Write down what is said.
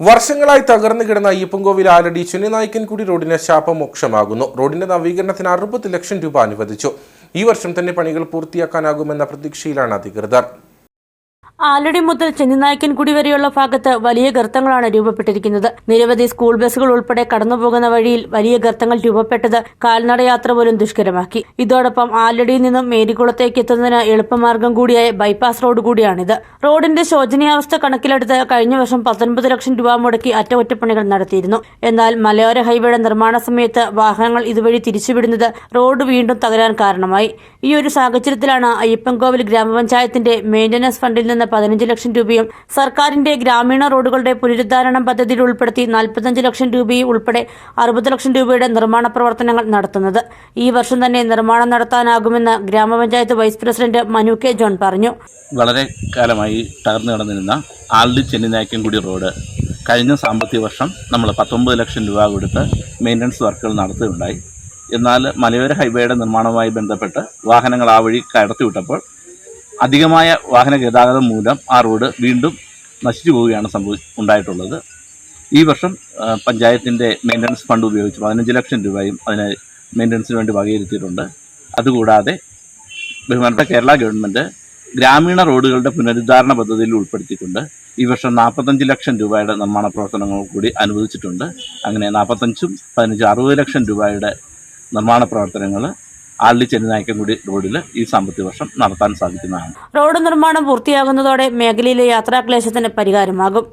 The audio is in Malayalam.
വർഷങ്ങളായി തകർന്നു കിടന്ന അയ്യപ്പൻകോവിൽ ആലടി ചെന്നിനായ്ക്കൻകുടി റോഡിന് ശാപമോക്ഷമാകുന്നു റോഡിന്റെ നവീകരണത്തിന് അറുപത് ലക്ഷം രൂപ അനുവദിച്ചു. ഈ വർഷം തന്നെ പണികൾ പൂർത്തിയാക്കാനാകുമെന്ന പ്രതീക്ഷയിലാണ് അധികൃതർ. ആലടി മുതൽ ചെന്നിനായ്ക്കൻകുടി വരെയുള്ള ഭാഗത്ത് വലിയ ഗർത്തങ്ങളാണ് രൂപപ്പെട്ടിരിക്കുന്നത്. നിരവധി സ്കൂൾ ബസ്സുകൾ ഉൾപ്പെടെ കടന്നുപോകുന്ന വഴിയിൽ വലിയ ഗർത്തങ്ങൾ രൂപപ്പെട്ടത് കാൽനടയാത്ര പോലും ദുഷ്കരമാക്കി. ഇതോടൊപ്പം ആലടിയിൽ നിന്നും മേരികുളത്തേക്ക് എത്തുന്നതിന് എളുപ്പമാർഗം കൂടിയായ ബൈപ്പാസ് റോഡ് കൂടിയാണിത്. റോഡിന്റെ ശോചനീയാവസ്ഥ കണക്കിലെടുത്ത് കഴിഞ്ഞ വർഷം പത്തൊൻപത് ലക്ഷം രൂപ മുടക്കി അറ്റകുറ്റപ്പണികൾ നടത്തിയിരുന്നു. എന്നാൽ മലയോര ഹൈവേയുടെ നിർമ്മാണ സമയത്ത് വാഹനങ്ങൾ ഇതുവഴി തിരിച്ചുവിടുന്നത് റോഡ് വീണ്ടും തകരാൻ കാരണമായി. ഈ ഒരു സാഹചര്യത്തിലാണ് അയ്യപ്പൻകോവിൽ ഗ്രാമപഞ്ചായത്തിന്റെ മെയിന്റനൻസ് ഫണ്ടിൽ നിന്ന് പതിനഞ്ച് ലക്ഷം രൂപയും സർക്കാരിന്റെ ഗ്രാമീണ റോഡുകളുടെ പുനരുദ്ധാരണം പദ്ധതിയിൽ ഉൾപ്പെടുത്തി നാൽപ്പത്തഞ്ച് ലക്ഷം രൂപയും ഉൾപ്പെടെ അറുപത് ലക്ഷം രൂപയുടെ നിർമ്മാണ പ്രവർത്തനങ്ങൾ നടത്തുന്നത്. ഈ വർഷം തന്നെ നിർമ്മാണം നടത്താനാകുമെന്ന് ഗ്രാമപഞ്ചായത്ത് vice president Manu K John പറഞ്ഞു. വളരെ കാലമായി തകർന്നു കിടന്നിരുന്ന ആൽഡി ചെന്നിനായ്ക്കൻകുടി റോഡ് കഴിഞ്ഞ സാമ്പത്തിക വർഷം നമ്മൾ പത്തൊമ്പത് ലക്ഷം രൂപ കൊടുത്ത് മെയിന്റനൻസ് വർക്കുകൾ നടത്തുകയുണ്ടായി. എന്നാൽ മലയോര ഹൈവേയുടെ നിർമ്മാണവുമായി ബന്ധപ്പെട്ട് വാഹനങ്ങൾ ആ വഴി കടത്തിവിട്ടപ്പോൾ അധികമായ വാഹന ഗതാഗതം മൂലം ആ റോഡ് വീണ്ടും നശിച്ചു പോവുകയാണ് സംഭവി ഉണ്ടായിട്ടുള്ളത്. ഈ വർഷം പഞ്ചായത്തിന്റെ മെയിന്റനൻസ് ഫണ്ട് ഉപയോഗിച്ച് പതിനഞ്ച് ലക്ഷം രൂപയും അതിന് മെയിന്റനൻസിന് വേണ്ടി വകയിരുത്തിയിട്ടുണ്ട്. അതുകൂടാതെ ബഹുമാനപ്പെട്ട കേരള ഗവൺമെന്റ് ഗ്രാമീണ റോഡുകളുടെ പുനരുദ്ധാരണ പദ്ധതിയിൽ ഉൾപ്പെടുത്തിക്കൊണ്ട് ഈ വർഷം നാൽപ്പത്തഞ്ച് ലക്ഷം രൂപയുടെ നിർമ്മാണ പ്രവർത്തനങ്ങൾ കൂടി അനുവദിച്ചിട്ടുണ്ട്. അങ്ങനെ നാൽപ്പത്തഞ്ചും പതിനഞ്ചും അറുപത് ലക്ഷം രൂപയുടെ നിർമ്മാണ പ്രവർത്തനങ്ങൾ ആള്ളി കൂടി റോഡിൽ ഈ സാമ്പത്തിക വർഷം നടത്താൻ സാധിക്കുന്നതാണ്. റോഡ് നിർമ്മാണം പൂർത്തിയാകുന്നതോടെ മേഖലയിലെ യാത്രാക്ലേശത്തിന് പരിഹാരമാകും.